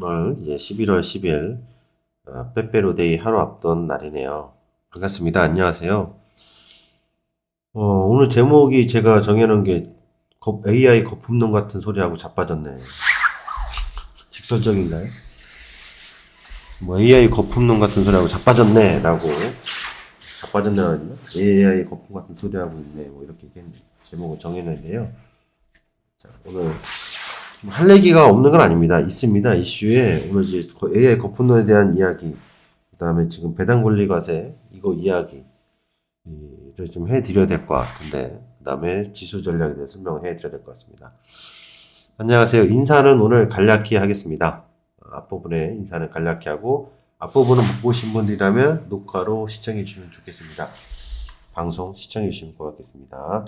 오늘 이제 11월 10일 어, 빼빼로데이 하루 앞둔 날이네요. 반갑습니다. 안녕하세요. 어, 오늘 제목이 제가 정해놓은 게 거- AI 거품론 같은 소리하고 자빠졌네. 직설적인가요? 뭐 AI 거품론 같은 소리하고 자빠졌네 라고 자빠졌네 라고 AI 거품 같은 소리하고 있네 뭐 이렇게 제목을 정해놨는데요. 자, 오늘 좀 할 얘기가 없는 건 아닙니다. 있습니다. 이슈에 오늘 이제 거- AI 거품론에 대한 이야기, 그 다음에 지금 배당 권리 과세 이거 이야기를 좀 해드려야 될 것 같은데, 그 다음에 지수 전략에 대해 설명을 해드려야 될 것 같습니다. 안녕하세요. 인사는 오늘 간략히 하겠습니다. 어, 앞부분에 인사는 간략히 하고 앞부분은 못 보신 분들이라면 녹화로 시청해 주시면 좋겠습니다. 방송 시청해 주시면 고맙겠습니다.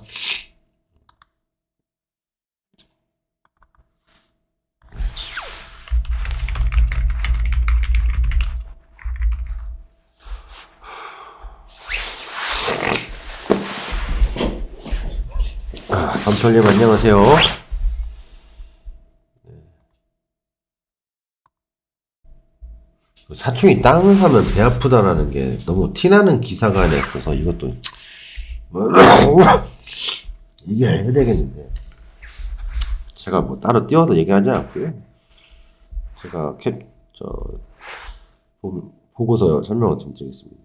밤톨님 안녕하세요. 사촌이 땅을 사면 배 아프다라는 게 너무 티나는 기사가 있어서 이것도 이게 해야 되겠는데. 제가 뭐 따로 띄워도 얘기하지 않고요. 제가 캡 저 보고서 설명을 좀 드리겠습니다.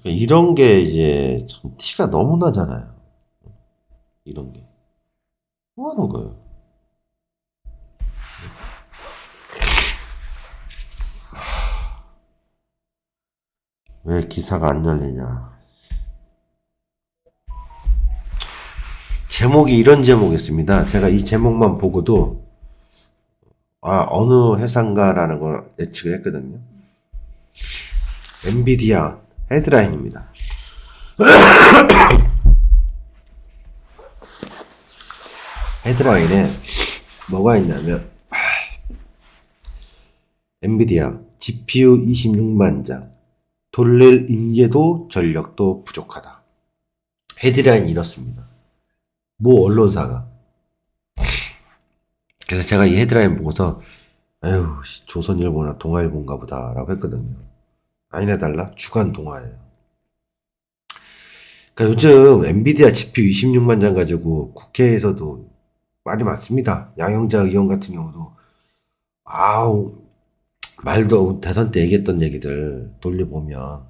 그러니까 이런 게 이제 참 티가 너무 나잖아요 이런 게 뭐 하는 거예요 왜 기사가 안 열리냐. 제목이 이런 제목이었습니다. 제가 이 제목만 보고도, 아, 어느 회사인가라는 걸 예측을 했거든요. 엔비디아 헤드라인입니다. 헤드라인에 뭐가 있냐면, 엔비디아 GPU 26만 장, 돌릴 인재도 전력도 부족하다. 헤드라인 이렇습니다. 모 언론사가. 그래서 제가 이 헤드라인 보고서 씨, 조선일보나 동아일보인가 보다라고 했거든요. 아니나 달라 주간 동아예요. 그러니까 요즘 엔비디아 GPU 26만 장 가지고 국회에서도 말이 많습니다. 양영자 의원 같은 경우도 아우 말도 대선 때 얘기했던 얘기들 돌려보면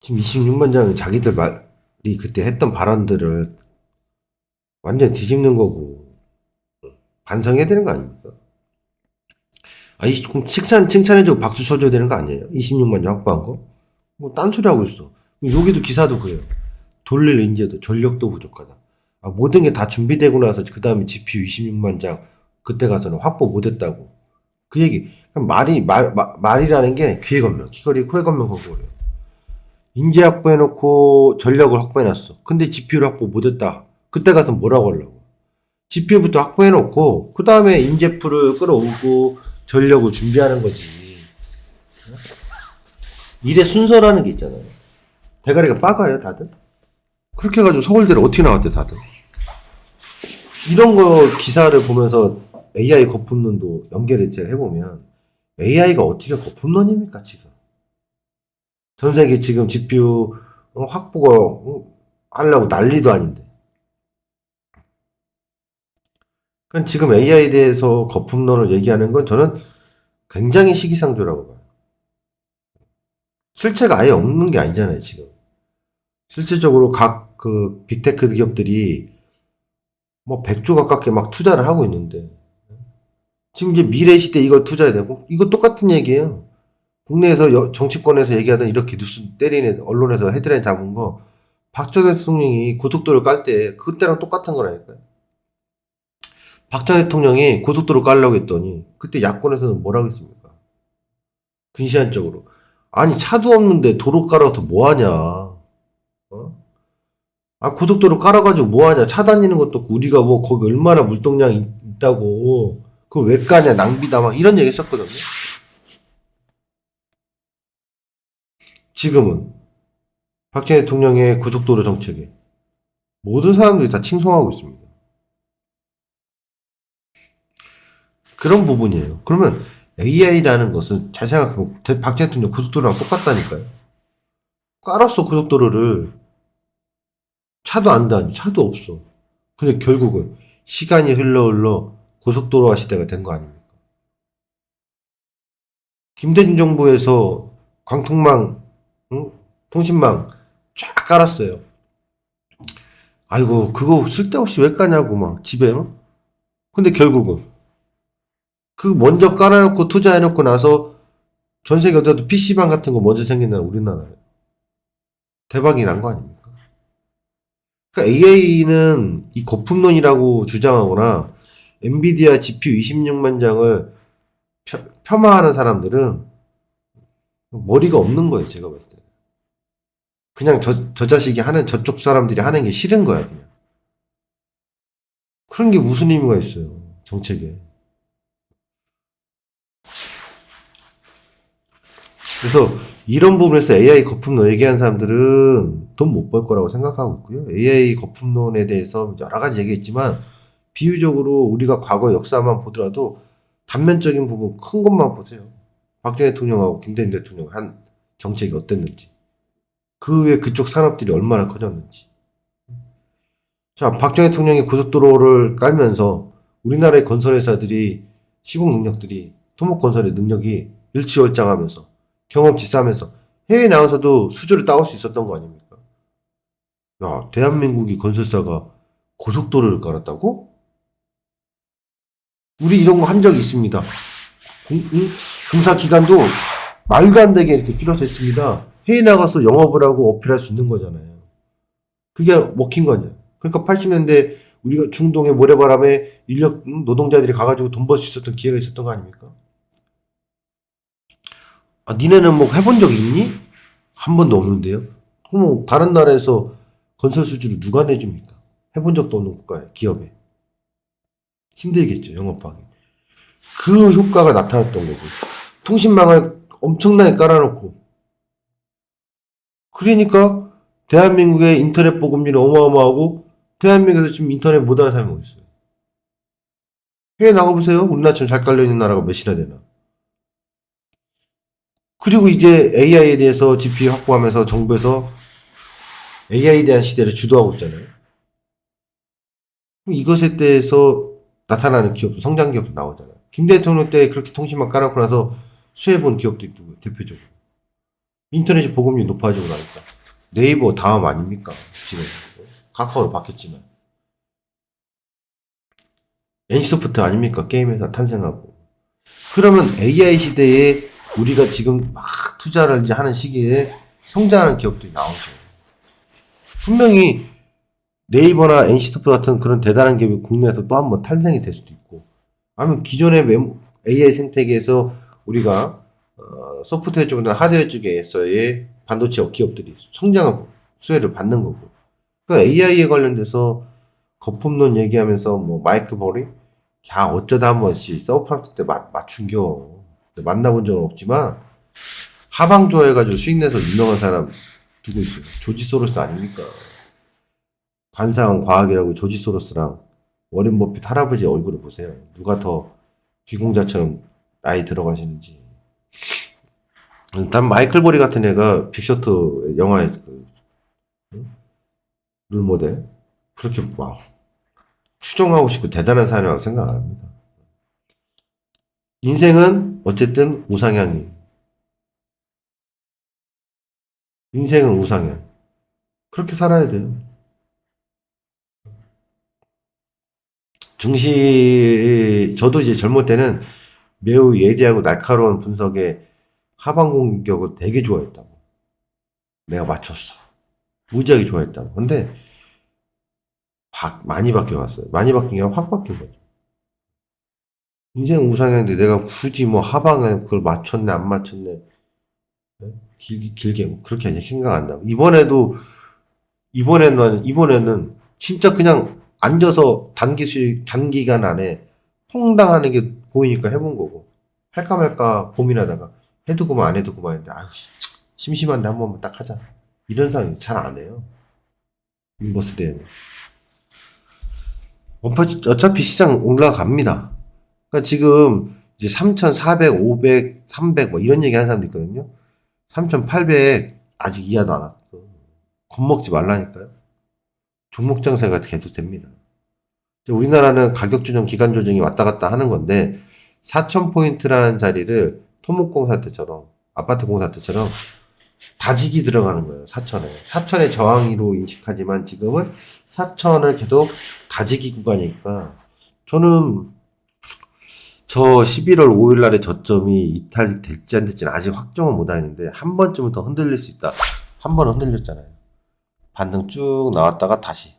지금 26만 장 자기들 말이 그때 했던 발언들을 완전 뒤집는 거고 반성해야 되는 거 아닙니까? 아, 이 칭찬 칭찬해주고 박수 쳐줘야 되는 거 아니에요? 26만 장 확보한 거? 뭐 딴소리 하고 있어. 여기도 기사도 그래요. 돌릴 인재도 전력도 부족하다. 아, 모든 게 다 준비되고 나서 그 다음에 GPU 26만 장 그때 가서는 확보 못했다고. 그 얘기. 말이, 말, 마- 말이라는 게 귀에 걸면, 귀걸이 코에 걸면 거고 그래요. 인재 확보해놓고 전력을 확보해놨어. 근데 GPU를 확보 못했다. 그때 가서 뭐라고 하려고. GPU부터 확보해놓고, 그 다음에 인재풀을 끌어오고, 전력을 준비하는 거지. 일의 순서라는 게 있잖아요. 대가리가 빠가요, 다들? 그렇게 해가지고 서울대를 어떻게 나왔대, 다들? 이런 거 기사를 보면서 AI 거품론도 연결을 제가 해보면 AI가 어떻게 거품론입니까 지금? 전 세계 지금 GPU 어, 확보가 어, 하려고 난리도 아닌데. 그럼 지금 AI에 대해서 거품론을 얘기하는 건 저는 굉장히 시기상조라고 봐요. 실체가 아예 없는 게 아니잖아요 지금. 실질적으로 각 그 빅테크 기업들이 뭐 100조 가깝게 막 투자를 하고 있는데 지금 이제 미래 시대 이거 투자해야 되고 이거 똑같은 얘기예요. 국내에서 여- 정치권에서 얘기하던 이렇게 뉴스 때리는 언론에서 헤드라인 잡은 거 박정 대통령이 고속도로 깔 때 그때랑 똑같은 거라니까요. 박정 대통령이 고속도로 깔려고 했더니 그때 야권에서는 뭐라고 했습니까? 근시안적으로 아니 차도 없는데 도로 깔아서 뭐 하냐? 어? 아 고속도로 깔아가지고 뭐 하냐? 차 다니는 것도 없고 우리가 뭐 거기 얼마나 물동량이 있다고 그걸 왜 까냐 낭비다 막 이런 얘기 했었거든요. 지금은 박정희 대통령의 고속도로 정책에 모든 사람들이 다 칭송하고 있습니다. 그런 부분이에요. 그러면 AI라는 것은 잘 생각하면 대- 박 대통령 고속도로랑 똑같다니까요. 깔았어 고속도로를 차도 안 다니 차도 없어. 근데 결국은 시간이 흘러 흘러 고속도로화 시대가 된 거 아닙니까? 김대중 정부에서 광통망, 응? 통신망 쫙 깔았어요. 아이고 그거 쓸데없이 왜 까냐고 막 집에 어? 근데 결국은 그 먼저 깔아놓고 투자해놓고 나서 전 세계 어디도 PC방 같은 거 먼저 생긴 나라 우리나라에 대박이 난 거 아닙니까? 그러니까 AI는 이 거품론이라고 주장하거나 엔비디아 GPU 26만 장을 펴, 폄하하는 사람들은 머리가 없는 거예요, 제가 봤을 때. 그냥 저, 저 자식이 하는, 저쪽 사람들이 하는 게 싫은 거야, 그냥. 그런 게 무슨 의미가 있어요, 정책에. 그래서 이런 부분에서 AI 거품론 얘기하는 사람들은 돈 못 벌 거라고 생각하고 있고요. AI 거품론에 대해서 여러 가지 얘기했지만 비유적으로 우리가 과거 역사만 보더라도 단면적인 부분 큰 것만 보세요. 박정희 대통령하고 김대중 대통령 한 정책이 어땠는지. 그 외에 그쪽 산업들이 얼마나 커졌는지. 자, 박정희 대통령이 고속도로를 깔면서 우리나라의 건설회사들이 시공 능력들이 토목건설의 능력이 일치월장하면서 경험치 쌓으면서 해외에 나가서도 수주를 따올 수 있었던 거 아닙니까? 야, 대한민국이 건설사가 고속도로를 깔았다고? 우리 이런 거 한 적이 있습니다. 공사 기간도 말도 안 되게 이렇게 줄여서 했습니다. 해외 나가서 영업을 하고 어필할 수 있는 거잖아요. 그게 먹힌 거냐. 그러니까 80년대 우리가 중동의 모래바람에 인력 음, 노동자들이 가가지고 돈 벌 수 있었던 기회가 있었던 거 아닙니까? 아, 니네는 뭐 해본 적 있니? 한 번도 없는데요. 그럼 다른 나라에서 건설 수주를 누가 내줍니까? 해본 적도 없는 국가에, 기업에. 힘들겠죠, 영업하기. 그 효과가 나타났던 거고. 통신망을 엄청나게 깔아놓고. 그러니까, 대한민국의 인터넷 보급률이 어마어마하고, 대한민국에서 지금 인터넷 못하는 사람이 어디 있어요? 해외 나가보세요. 우리나라처럼 잘 깔려있는 나라가 몇이나 되나. 그리고 이제 AI에 대해서 GPU 확보하면서 정부에서 AI에 대한 시대를 주도하고 있잖아요. 이것에 대해서 나타나는 기업도 성장 기업도 나오잖아요. 김 대통령 때 그렇게 통신망 깔아놓고 나서 수혜본 기업도 있고 대표적으로. 인터넷 보급률이 높아지고 나니까. 네이버 다음 아닙니까? 지금. 카카오로 바뀌었지만. NC소프트 아닙니까? 게임 회사 탄생하고. 그러면 AI 시대에 우리가 지금 막 투자를 이제 하는 시기에 성장하는 기업들이 나오죠. 분명히 네이버나 NC소프트 같은 그런 대단한 기업이 국내에서 또 한 번 탄생이 될 수도 있고, 아니면 기존의 AI 생태계에서 우리가 어, 소프트웨어 쪽이나 하드웨어 쪽에서의 반도체 기업들이 성장하고 수혜를 받는 거고. 그 AI에 관련돼서 거품론 얘기하면서 뭐 마이크 버리, 야 어쩌다 한 번씩 서브프랑스 때 맞, 맞춘겨. 만나본 적은 없지만 하방 좋아해가지고 수익 내서 유명한 사람 누구 있어요? 조지 소로스 아닙니까? 관상은 과학이라고 조지 소로스랑 워렌 버핏 할아버지 얼굴을 보세요. 누가 더 귀공자처럼 나이 들어가시는지. 단 마이클 버리 같은 애가 빅셔트 영화의 그, 응? 롤모델 그렇게 막 추종하고 싶고 대단한 사람이라고 생각 안 합니다. 인생은 어쨌든 우상향이. 인생은 우상향. 그렇게 살아야 돼요. 중시, 저도 이제 젊을 때는 매우 예리하고 날카로운 분석에 하방 공격을 되게 좋아했다고. 내가 맞췄어. 무지하게 좋아했다고. 근데, 바, 많이 바뀌어갔어요. 많이 바뀐 게 아니라 확 바뀐 거죠. 인생 우상향인데 내가 굳이 뭐 하방에 그걸 맞췄네, 안 맞췄네. 네? 길, 길게, 뭐 그렇게 이제 생각 안 나고. 이번에도, 이번에는, 이번에는 진짜 그냥 앉아서 단기 수익, 단기간 안에 퐁당하는 게 보이니까 해본 거고. 할까 말까 고민하다가 해두고만 안 해두고만 했는데, 아유, 씨, 심심한데 한 번만 딱 하자. 이런 사람이 잘 안 해요. 인버스 대회는. 어차피 시장 올라갑니다. 그러니까 지금 이제 3,400, 500, 300뭐 이런 얘기 하는 사람도 있거든요. 3,800 아직 이하도 안 왔어. 겁먹지 말라니까요. 종목 장세가 돼도 됩니다. 이제 우리나라는 가격 조정, 기간 조정이 왔다 갔다 하는 건데 4,000포인트라는 자리를 토목공사 때처럼 아파트 공사 때처럼 다지기 들어가는 거예요. 4천에. 4천의 저항으로 인식하지만 지금은 4천을 계속 다지기 구간이니까 저는 저 11월 5일 날의 저점이 이탈이 될지 안 될지는 아직 확정은 못 하는데 한 번쯤은 더 흔들릴 수 있다. 한 번 흔들렸잖아요. 반등 쭉 나왔다가 다시.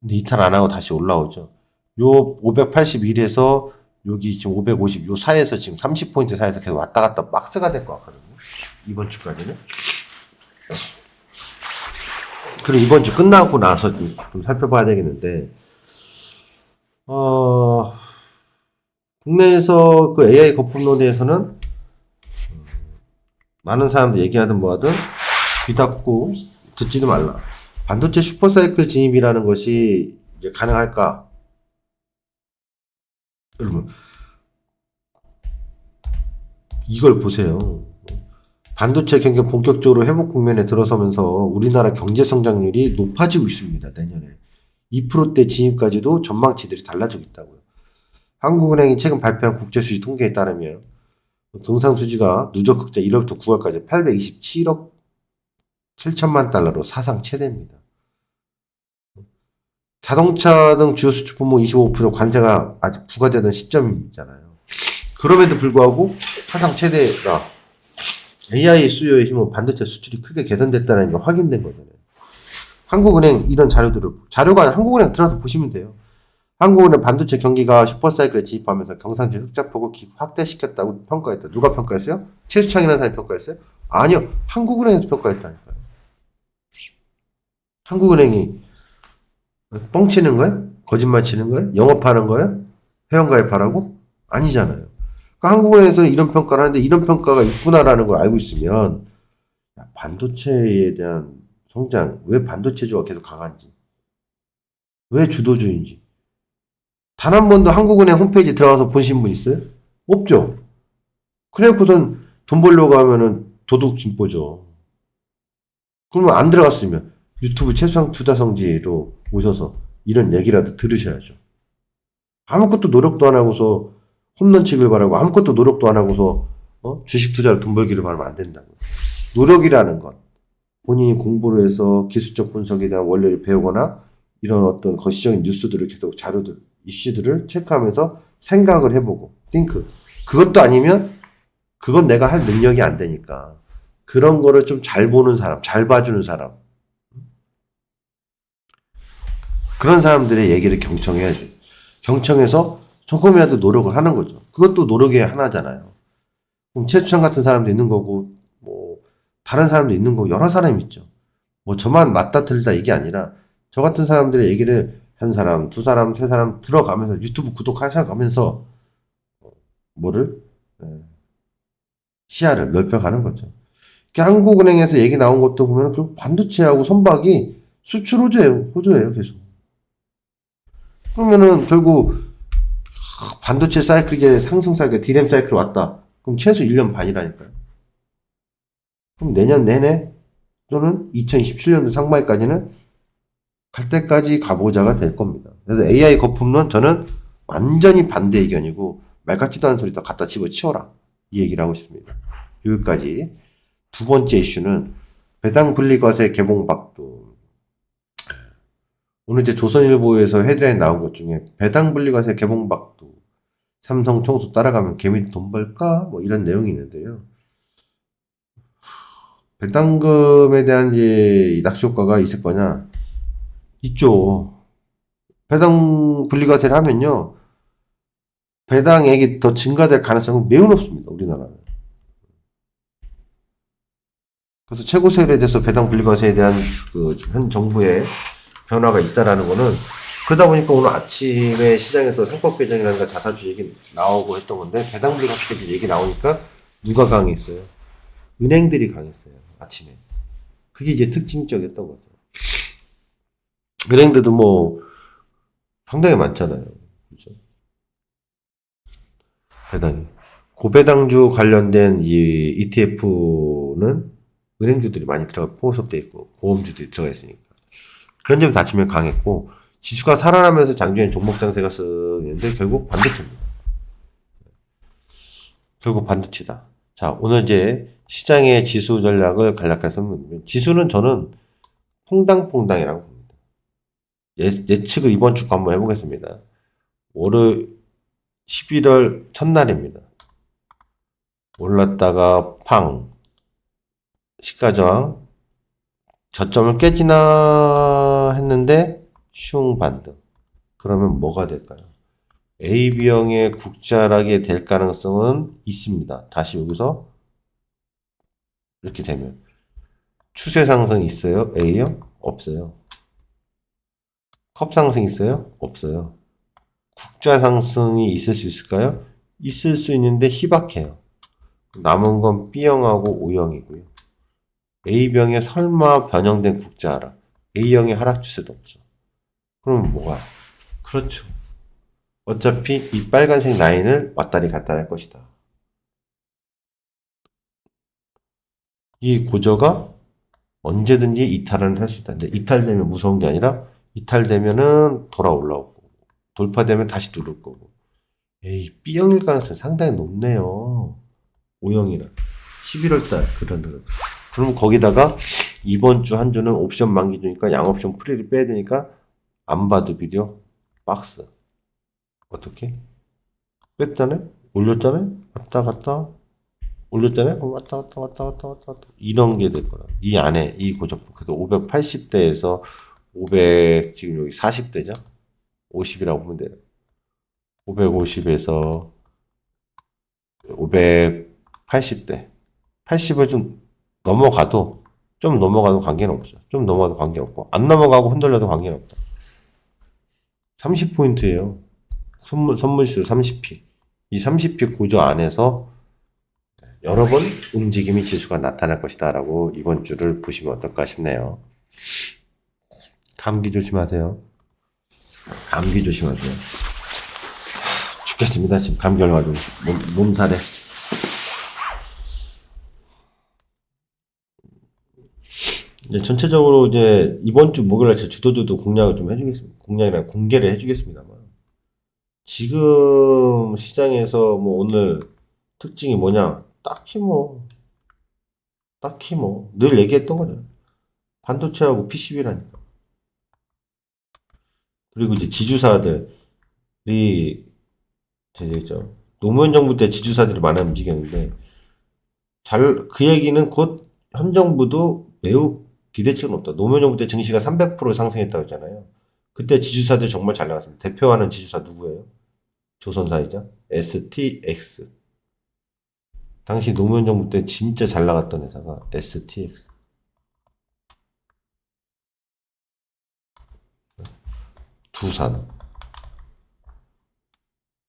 근데 이탈 안 하고 다시 올라오죠. 요 581에서 여기 지금 550, 요 사이에서 지금 30포인트 사이에서 계속 왔다 갔다 박스가 될 것 같거든요. 이번 주까지는. 그리고 이번 주 끝나고 나서 좀, 좀 살펴봐야 되겠는데, 어, 국내에서 그 AI 거품론에서는 음, 많은 사람들 얘기하든 뭐하든 귀 닫고 듣지도 말라. 반도체 슈퍼사이클 진입이라는 것이 이제 가능할까? 여러분, 이걸 보세요. 반도체 경기 본격적으로 회복 국면에 들어서면서 우리나라 경제 성장률이 높아지고 있습니다. 내년에 2%대 진입까지도 전망치들이 달라지고 있다고요. 한국은행이 최근 발표한 국제수지 통계에 따르면 경상수지가 누적 흑자 1월부터 9월까지 827억 7천만 달러로 사상 최대입니다. 자동차 등 주요 수출 부문 25% 관세가 아직 부과되는 시점이잖아요. 그럼에도 불구하고 사상 최대가 AI 수요의 힘은 반도체 수출이 크게 개선됐다는 게 확인된 거잖아요. 한국은행 이런 자료들을 자료가 한국은행 들어서 보시면 돼요. 한국은행 반도체 경기가 슈퍼사이클에 진입하면서 경상주 흑자폭을 기- 확대시켰다고 평가했다. 누가 평가했어요? 최수창이라는 사람이 평가했어요? 아니요. 한국은행에서 평가했다니까요. 한국은행이 뻥 치는 거야? 거짓말 치는 거야? 영업하는 거야? 회원가입하라고? 아니잖아요. 그러니까 한국은행에서는 이런 평가를 하는데 이런 평가가 있구나라는 걸 알고 있으면 야, 반도체에 대한 성장, 왜 반도체주가 계속 강한지, 왜 주도주인지 단 한 번도 한국은행 홈페이지 들어가서 보신 분 있어요? 없죠. 그래놓고선 돈 벌려고 하면은 도둑 진보죠. 그러면 안 들어갔으면 유튜브 최수상 투자 성지로 오셔서 이런 얘기라도 들으셔야죠. 아무것도 노력도 안 하고서 홈런 치길 바라고 아무것도 노력도 안 하고서 어? 주식 투자로 돈 벌기를 바라면 안 된다고요. 노력이라는 것. 본인이 공부를 해서 기술적 분석에 대한 원리를 배우거나 이런 어떤 거시적인 뉴스들을 계속 자료들, 이슈들을 체크하면서 생각을 해보고, think. 그것도 아니면 그건 내가 할 능력이 안 되니까 그런 거를 좀 잘 보는 사람, 잘 봐주는 사람. 그런 사람들의 얘기를 경청해야지. 경청해서 조금이라도 노력을 하는 거죠. 그것도 노력의 하나잖아요. 그럼 최수찬 같은 사람도 있는 거고, 뭐, 다른 사람도 있는 거고, 여러 사람이 있죠. 뭐, 저만 맞다 틀리다 이게 아니라, 저 같은 사람들의 얘기를 한 사람, 두 사람, 세 사람 들어가면서 유튜브 구독하셔가면서, 어, 뭐를, 예, 시야를 넓혀가는 거죠. 한국은행에서 얘기 나온 것도 보면, 결국 반도체하고 선박이 수출 호조예요. 호조예요, 계속. 그러면은 결국 반도체 사이클이 상승 사이클, 디램 사이클 왔다. 그럼 최소 1년 반이라니까요. 그럼 내년 내내 또는 2027년도 상반기까지는 갈 때까지 가보자가 될 겁니다. 그래서 AI 거품론 저는 완전히 반대 의견이고 말 같지도 않은 소리 다 갖다 집어치워라. 이 얘기를 하고 싶습니다. 여기까지. 두 번째 이슈는 배당 분리과세 개봉박도. 오늘 이제 조선일보에서 헤드라인 나온 것 중에 배당 분리과세 개봉박도 삼성 총수 따라가면 개미 돈 벌까? 뭐 이런 내용이 있는데요. 배당금에 대한 이제 낚시 효과가 있을 거냐? 있죠. 배당 분리과세를 하면요. 배당액이 더 증가될 가능성은 매우 높습니다. 우리나라는. 그래서 최고 세율에 대해서 배당 분리과세에 대한 그 현 정부의 변화가 있다라는 거는 그러다 보니까 오늘 아침에 시장에서 상법 배정이라든가 자사주 얘기 나오고 했던 건데 배당 분리과세 얘기 나오니까 누가 강했어요? 은행들이 강했어요. 아침에. 그게 이제 특징적이었던 거죠. 은행들도 뭐 상당히 많잖아요. 그죠? 배당이. 고배당주 관련된 이 ETF는 은행주들이 많이 들어가 포섭돼 있고 보험주들이 들어가 있으니까 그런 점에서 아침에 강했고 지수가 살아나면서 장중에 종목 장세가 쓱 있는데 결국 반도체입니다. 결국 반도체다. 자 오늘 이제 시장의 지수 전략을 간략하게 설명드리면 지수는 저는 퐁당퐁당이라고. 예, 예측을 이번 주거 한번 해보겠습니다. 월요일 11월 첫날입니다. 올랐다가 팡 시가저항 저점을 깨지나 했는데 슝 반등 그러면 뭐가 될까요? AB형의 국자락이 될 가능성은 있습니다. 다시 여기서 이렇게 되면 추세 상승 있어요? A형? 없어요. 컵 상승 있어요? 없어요. 국자 상승이 있을 수 있을까요? 있을 수 있는데 희박해요. 남은 건 B형하고 O형이고요. A병에 설마 변형된 국자 하락. A형의 하락 추세도 없어. 그럼 뭐가? 그렇죠. 어차피 이 빨간색 라인을 왔다리 갔다리 할 것이다. 이 고저가 언제든지 이탈을 할 수 있다. 근데 이탈되면 무서운 게 아니라 이탈되면은 돌아 올라오고 돌파되면 다시 누를 거고. 에이, B형일 가능성이 상당히 높네요. O형이라. 11월달 그런 그런. 그럼 거기다가 이번 주 한 주는 옵션 만기 주니까 양옵션 프리를 빼야 되니까 안 봐도 비디오 박스. 어떻게? 뺐잖아요? 올렸잖아요? 왔다 갔다 올렸잖아요? 그럼 왔다 갔다 왔다 갔다 왔다 갔다 이런 게 될 거라. 이 안에 이 고정품 그래서 580대에서 500 지금 여기 40대죠? 50이라고 보면 돼요. 550에서 580대 80을 좀 넘어가도 좀 넘어가도 관계는 없어. 좀 넘어가도 관계 없고 안 넘어가고 흔들려도 관계는 없다. 30포인트예요. 선물 선물수 30p. 이 30p 구조 안에서 여러 번 움직임이 지수가 나타날 것이다라고 이번 주를 보시면 어떨까 싶네요. 감기 조심하세요. 감기 조심하세요. 죽겠습니다. 지금 감기 걸려가지고 몸, 몸살에. 이제 전체적으로 이제 이번 주 목요일에 제 주도주도 공략을 좀 해주겠습니다. 공략이랑 공개를 해주겠습니다만. 지금 시장에서 뭐 오늘 특징이 뭐냐? 딱히 뭐, 딱히 뭐, 늘 얘기했던 거죠. 반도체하고 PCB라니까. 그리고 이제 지주사들이, 되죠. 노무현 정부 때 지주사들이 많이 움직였는데, 잘, 그 얘기는 곧 현 정부도 매우 기대치가 높다. 노무현 정부 때 증시가 300% 상승했다고 했잖아요. 그때 지주사들 정말 잘 나갔습니다. 대표하는 지주사 누구예요? 조선사이죠? STX. 당시 노무현 정부 때 진짜 잘 나갔던 회사가 STX. 두산.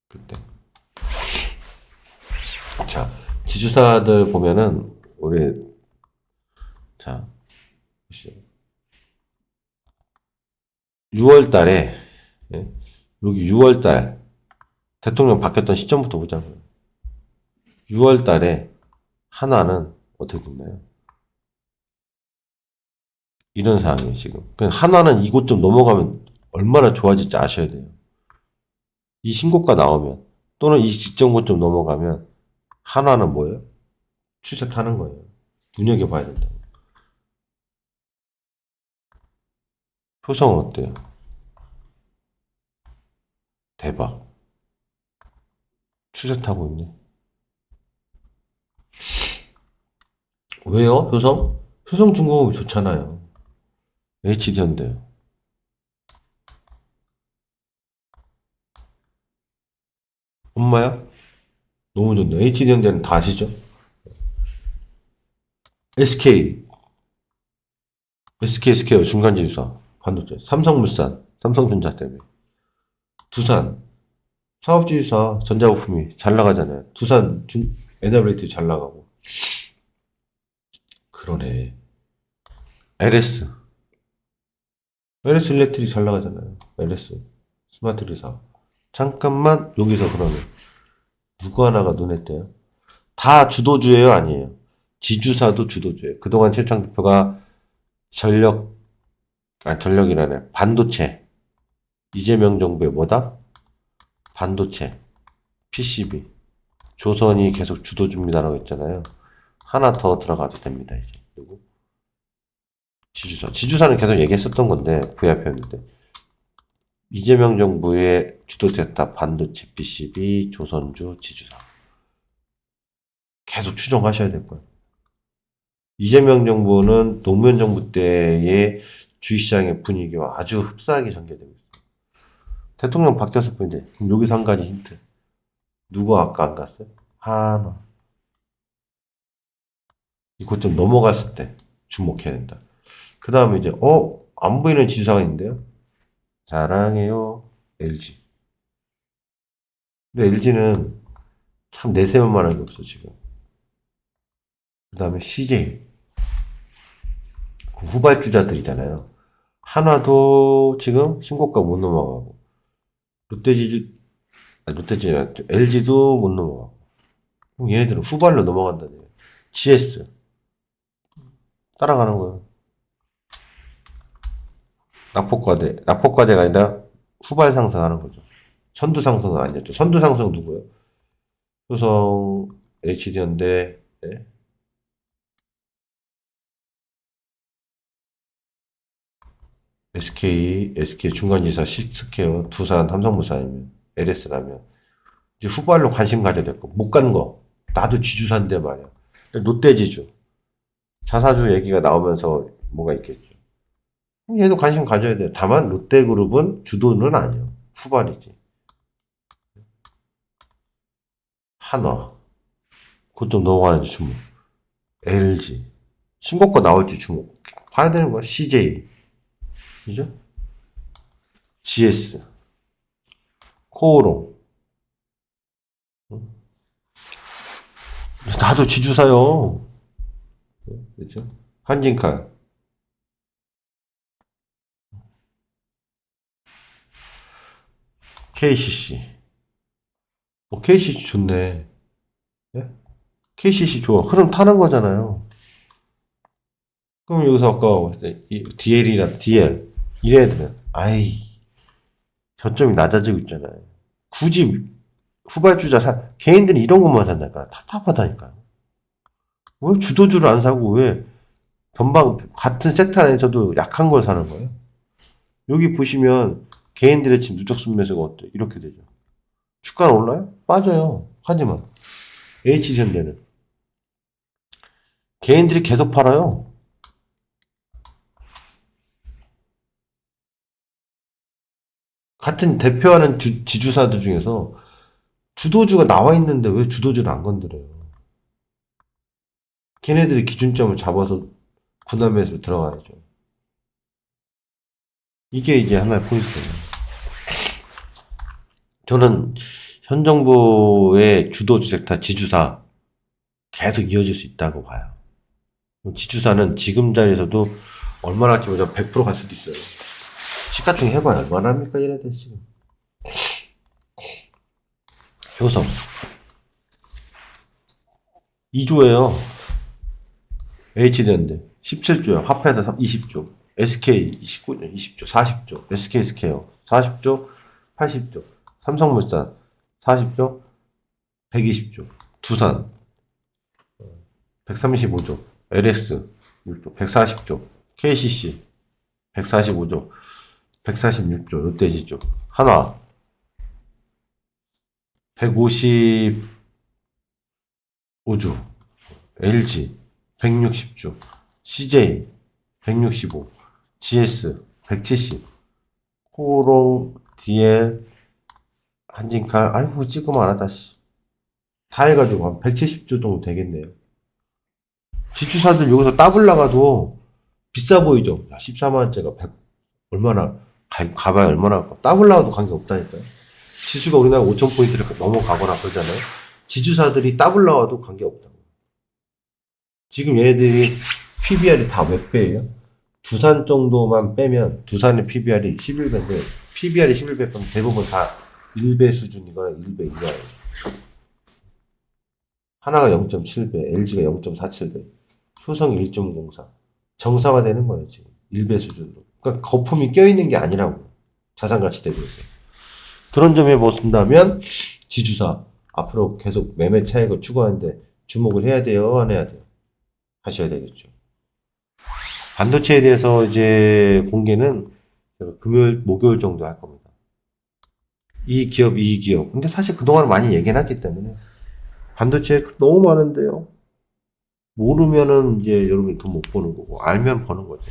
그때. 자, 지주사들 보면은, 우리, 자, 보시죠. 6월 달에, 예? 여기 6월 달, 대통령 바뀌었던 시점부터 보자고요. 6월 달에 한화는 어떻게 됐나요? 이런 상황이에요, 지금. 그냥 한화는 이곳 좀 넘어가면 얼마나 좋아질지 아셔야 돼요. 이 신고가 나오면, 또는 이 지점고 좀 넘어가면, 한화는 뭐예요? 추세 타는 거예요. 눈여겨봐야 된다고. 표성은 어때요? 대박. 추세 타고 있네. 왜요? 효성? 효성 중공업이 좋잖아요. HD인데요. 엄마야? 너무 좋네. HD인데는 다 아시죠? SK. SK 스퀘어 중간지주사. 반도체. 삼성물산. 삼성전자 때문에. 두산. 사업지주사 전자부품이 잘 나가잖아요. 두산 중, NWT 잘 나가고. 그러네. LS. LS 일렉트릭 잘 나가잖아요. LS. 스마트 리사. 잠깐만, 여기서 그러면. 누구 하나가 눈에 띄어요? 다 주도주예요, 아니에요? 지주사도 주도주예요. 그동안 최창 대표가 전력, 아, 전력이라네. 반도체. 이재명 정부의 뭐다? 반도체. PCB. 조선이 계속 주도주입니다라고 했잖아요. 하나 더 들어가도 됩니다, 이제. 그리고 지주사. 지주사는 계속 얘기했었던 건데, VIP였는데. 이재명 정부의 주도됐다 반도체 PCB, 조선주, 지주사. 계속 추정하셔야 될 거예요. 이재명 정부는 노무현 정부 때의 주식시장의 분위기와 아주 흡사하게 전개되고 있어요. 대통령 바뀌었을 뿐인데, 여기서 한 가지 힌트. 누구 아까 안 갔어요? 하나. 이곳 좀 넘어갔을 때 주목해야 된다. 그 다음에 이제, 어? 안 보이는 지주사가 있는데요? 사랑해요. LG. 근데 LG는 참 내세울 만한 게 없어, 지금. 그 다음에 CJ. 그 후발주자들이잖아요. 하나도 지금 신고가 못 넘어가고. 롯데지주, 아, 롯데지주, LG도 못 넘어가고. 그럼 얘네들은 후발로 넘어간다네. GS. 따라가는 거예요. 낙폭과대, 낙폭과대가 아니라 후발 상승하는 거죠. 선두 상승은 아니었죠. 선두 상승은 누구예요? 효성, HD연대, 네. SK, SK 중간지사 시스케어, 두산, 삼성물산이면, LS라면, 이제 후발로 관심 가져야 될 거. 못 간 거. 나도 지주사인데 말이야. 롯데지주. 자사주 얘기가 나오면서 뭐가 있겠죠. 얘도 관심 가져야 돼. 다만 롯데그룹은 주도는 아니야. 후발이지. 한화. 그것 좀 넘어가는지 주목. LG. 신고가 나올지 주목. 봐야 되는 거야. CJ. 그죠? GS. 코오롱. 응? 나도 지주사요. 그죠? 한진칼. KCC. 어, KCC 좋네. 예? KCC 좋아. 흐름 타는 거잖아요. 그럼 여기서 아까 DL이랑 DL 이래들은 아이 저점이 낮아지고 있잖아요. 굳이 후발주자 사 개인들이 이런 것만 산다니까 답답하다니까요. 왜 주도주를 안 사고 왜 전방 같은 섹터 안에서도 약한 걸 사는 거예요? 여기 보시면 개인들의 지금 누적 순매수가 어때? 이렇게 되죠. 주가는 올라요? 빠져요. 하지만 H현대는 개인들이 계속 팔아요. 같은 대표하는 주- 지주사들 중에서 주도주가 나와 있는데 왜 주도주를 안 건드려요? 걔네들이 기준점을 잡아서 군함에서 들어가야죠. 이게 이제 하나의 포인트예요. 저는 현 정부의 주도주 섹터 지주사 계속 이어질 수 있다고 봐요. 지주사는 지금 자리에서도 얼마나 할지 모르 100%갈 수도 있어요. 시가총 해봐요. 얼마나 합니까, 얘네들 지금. 효성. 2조예요. HD인데 17조요. 합해서 20조. SK 19조, 20조, 40조. SK 스케어 40조, 80조. 삼성물산 40조, 120조. 두산 135조. LS 6조, 140조. KCC 145조. 146조, 롯데지조. 하나, 155조. LG, 160조. CJ, 165. GS, 170. 코롱, DL, 한진칼, 아이고, 안 하다, 씨. 다 해가지고 한 170조 정도 되겠네요. 지주사들 여기서 따블 나가도 비싸 보이죠? 야, 14만원짜리가 100, 얼마나, 가, 가봐야 얼마나, 따블 나가도 관계 없다니까요. 지수가 우리나라 5,000포인트를 넘어가거나 그러잖아요. 지주사들이 따블 나와도 관계 없다고. 지금 얘네들이 PBR이 다 몇 배예요? 두산 정도만 빼면, 두산의 PBR이 11배인데, PBR이 11배 빼면 대부분 다 1배 수준이거나 1배 이하예요. 하나가 0.7배, LG가 0.47배, 효성 1.04. 정상화되는 거예요, 지금. 1배 수준으로. 그러니까 거품이 껴있는 게 아니라고. 자산가치 대비해서. 그런 점에 보신다면, 지주사, 앞으로 계속 매매 차익을 추구하는데 주목을 해야 돼요, 안 해야 돼요? 하셔야 되겠죠. 반도체에 대해서 이제 공개는 금요일, 목요일 정도 할 겁니다. 이 기업, 이 기업. 근데 사실 그동안 많이 얘기해놨기 때문에 반도체 너무 많은데요. 모르면은 이제 여러분이 돈 못 버는 거고, 알면 버는 거죠.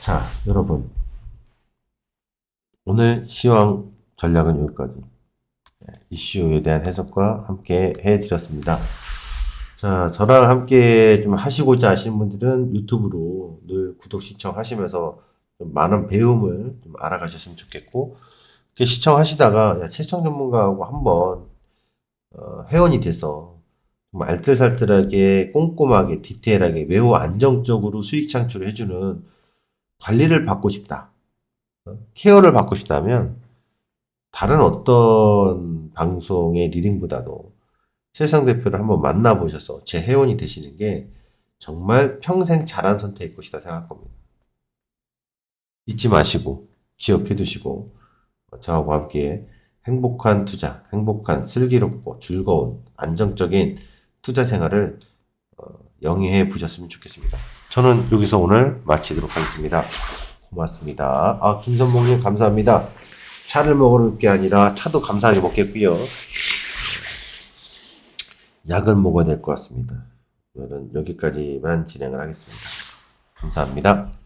자, 여러분. 오늘 시황 전략은 여기까지. 네, 이슈에 대한 해석과 함께 해드렸습니다. 자, 저랑 함께 좀 하시고자 하시는 분들은 유튜브로 늘 구독 신청하시면서 좀 많은 배움을 좀 알아가셨으면 좋겠고, 이렇게 시청하시다가 야, 채청 전문가하고 한번 어, 회원이 돼서 좀 알뜰살뜰하게 꼼꼼하게 디테일하게 매우 안정적으로 수익 창출을 해주는 관리를 받고 싶다. 어, 케어를 받고 싶다면 다른 어떤 방송의 리딩보다도 세상 대표를 한번 만나보셔서 제 회원이 되시는 게 정말 평생 잘한 선택일 것이다 생각합니다. 잊지 마시고 기억해 두시고 저하고 함께 행복한 투자, 행복한 슬기롭고 즐거운 안정적인 투자 생활을 어, 영위해 보셨으면 좋겠습니다. 저는 여기서 오늘 마치도록 하겠습니다. 고맙습니다. 아, 김선봉님 감사합니다. 차를 먹을 게 아니라 차도 감사하게 먹겠고요. 약을 먹어야 될 것 같습니다. 오늘은 여기까지만 진행을 하겠습니다. 감사합니다.